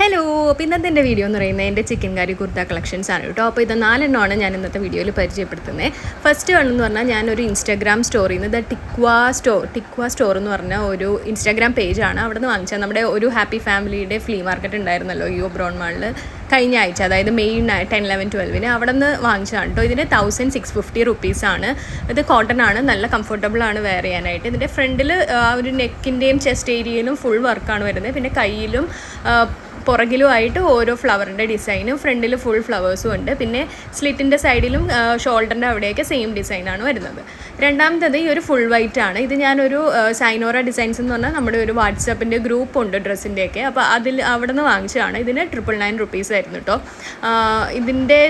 Hello അപ്പോൾ ഇന്നത്തെ video എന്ന് പറയുന്നത് എന്റെ ചിക്കൻ കറി കുർത്ത കളക്ഷൻസ് ആണ് കേട്ടോ. അപ്പോൾ ഇത് നാലെണ്ണമാണ് ഞാൻ ഇന്നത്തെ വീഡിയോയിൽ പരിചയപ്പെടുത്തുന്നത് ഫസ്റ്റ് വൺ എന്ന് പറഞ്ഞാൽ ഞാനൊരു ഇൻസ്റ്റാഗ്രാം സ്റ്റോറിൽ നിന്ന് ദ ടിക്വ സ്റ്റോ ടിക്വ സ്റ്റോർ എന്ന് പറഞ്ഞ ഒരു ഇൻസ്റ്റാഗ്രാം പേജാണ് അവിടെ നിന്ന് വാങ്ങിച്ചത്. നമ്മുടെ ഒരു ഹാപ്പി ഫാമിലിയുടെ ഫ്ലീ മാർക്കറ്റ് ഉണ്ടായിരുന്നല്ലോ യു ബ്രോൺ മാളിൽ കഴിഞ്ഞ ആഴ്ച അതായത് മെയ് ടെൻ ലെവൻ ട്വൽവിന് അവിടെ നിന്ന് വാങ്ങിച്ചതാണ് കേട്ടോ. ഇതിന്റെ തൗസൻഡ് സിക്സ് ഫിഫ്റ്റി റുപ്പീസാണ് ഇത് കോട്ടൺ ആണ്. നല്ല കംഫർട്ടബിൾ ആണ് വെയർ ചെയ്യാനായിട്ട്. ഇതിന്റെ ഫ്രണ്ടിൽ ആ ഒരു നെക്കിന്റെയും ചെസ്റ്റ് ഏരിയയിലും ഫുൾ വർക്കാണ് വരുന്നത്. പിന്നെ കയ്യിലും പുറകിലുമായിട്ട് ഓരോ ഫ്ലവറിന്റെ ഡിസൈനും ഫ്രണ്ടിൽ ഫുൾ ഫ്ലവേഴ്സും ഉണ്ട്. പിന്നെ സ്ലിറ്റിന്റെ സൈഡിലും ഷോൾഡറിന്റെ അവിടെയൊക്കെ സെയിം ഡിസൈനാണ് വരുന്നത്. രണ്ടാമത്തത് ഈ ഒരു ഫുൾ വൈറ്റ് ആണ്. ഇത് ഞാനൊരു സൈനോറ ഡിസൈൻസ് എന്ന് പറഞ്ഞാൽ നമ്മുടെ ഒരു വാട്സാപ്പിന്റെ ഗ്രൂപ്പ് ഉണ്ട് ഡ്രസ്സിന്റെയൊക്കെ അപ്പോൾ അതിൽ അവിടെ നിന്ന് വാങ്ങിച്ചതാണ്. ഇതിന് ട്രിപ്പിൾ നയൻ റുപ്പീസ് ആയിരുന്നു കേട്ടോ ഇതിന്റെ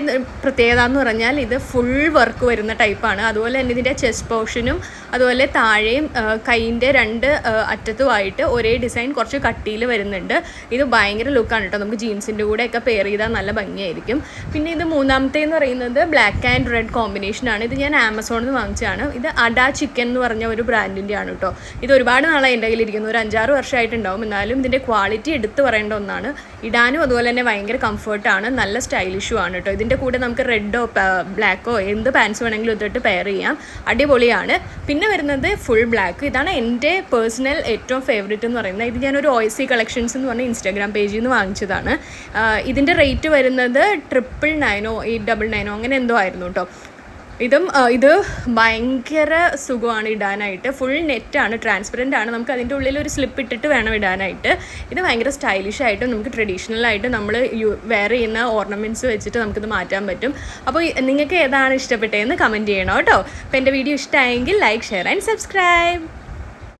പ്രത്യേകത എന്ന് പറഞ്ഞാൽ ഇത് ഫുൾ വർക്ക് വരുന്ന ടൈപ്പാണ് അതുപോലെ തന്നെ ഇതിന്റെ ചെസ്റ്റ് പോർഷനും അതുപോലെ താഴെയും കൈന്റെ രണ്ട് അറ്റത്തുമായിട്ട് ഒരേ ഡിസൈൻ കുറച്ച് കട്ടിയിൽ വരുന്നുണ്ട്. ഇത് ഭയങ്കര ലുക്കാണ് കേട്ടോ നമുക്ക് ജീൻസിന്റെ കൂടെയൊക്കെ പെയർ ചെയ്താൽ നല്ല ഭംഗിയായിരിക്കും. പിന്നെ ഇത് മൂന്നാമത്തെ എന്ന് പറയുന്നത് ബ്ലാക്ക് ആൻഡ് റെഡ് കോമ്പിനേഷനാണ് ഇത് ഞാൻ ആമസോണിൽ നിന്ന് വാങ്ങിച്ചതാണ്. ഇത് അഡ ചിക്കൻ എന്ന് പറഞ്ഞ ഒരു ബ്രാൻഡിന്റെ ആണ് കേട്ടോ. ഇത് ഒരുപാട് നാളായി എന്റെ കയ്യിലിരിക്കുന്നു. ഒരു അഞ്ചാറ് വർഷമായിട്ടുണ്ടാവും. എന്നാലും ഇതിന്റെ ക്വാളിറ്റി എടുത്ത് പറയേണ്ട ഒന്നാണ്. ഇടാനും അതുപോലെ തന്നെ ഭയങ്കര കംഫർട്ടാണ്. നല്ല സ്റ്റൈലിഷും ആണ് കേട്ടോ. ഇതിന്റെ കൂടെ നമുക്ക് റെഡോ ബ്ലാക്കോ എന്ത് പാൻസ് വേണമെങ്കിലും ഇട്ടിട്ട് പെയർ ചെയ്യാം. അടിപൊളിയാണ്. പിന്നെ വരുന്നത് ഫുൾ ബ്ലാക്ക്. ഇതാണ് എന്റെ പേഴ്സണൽ ഏറ്റവും ഫേവറേറ്റ് എന്ന് പറയുന്നത്. ഇത് ഞാനൊരു സി കളക്ഷൻസ് എന്ന് പറഞ്ഞ ഇൻസ്റ്റാഗ്രാം പേജിൽ നിന്ന് വാങ്ങിച്ചതാണ്. ഇതിന്റെ റേറ്റ് വരുന്നത് ട്രിപ്പിൾ നയനോ എയ്റ്റ് ഡബിൾ നയനോ അങ്ങനെ എന്തോ ആയിരുന്നു കേട്ടോ. ഇതും ഇത് ഭയങ്കര സുഖമാണ് ഇടാനായിട്ട്. ഫുൾ നെറ്റാണ് ട്രാൻസ്പെറന്റ് ആണ്. നമുക്ക് അതിന്റെ ഉള്ളിൽ ഒരു സ്ലിപ്പ് ഇട്ടിട്ട് വേണം ഇടാനായിട്ട്. ഇത് ഭയങ്കര സ്റ്റൈലിഷ് ആയിട്ടും നമുക്ക് ട്രഡീഷണൽ ആയിട്ട് നമ്മൾ വെയർ ചെയ്യുന്ന ഓർണമെന്റ്സ് വെച്ചിട്ട് നമുക്കിത് മാറ്റാൻ പറ്റും. അപ്പോൾ നിങ്ങൾക്ക് ഏതാണ് ഇഷ്ടപ്പെട്ടതെന്ന് കമന്റ് ചെയ്യണം കേട്ടോ. അപ്പോൾ എന്റെ വീഡിയോ ഇഷ്ടമായെങ്കിൽ ലൈക്ക് ഷെയർ ആൻഡ് സബ്സ്ക്രൈബ്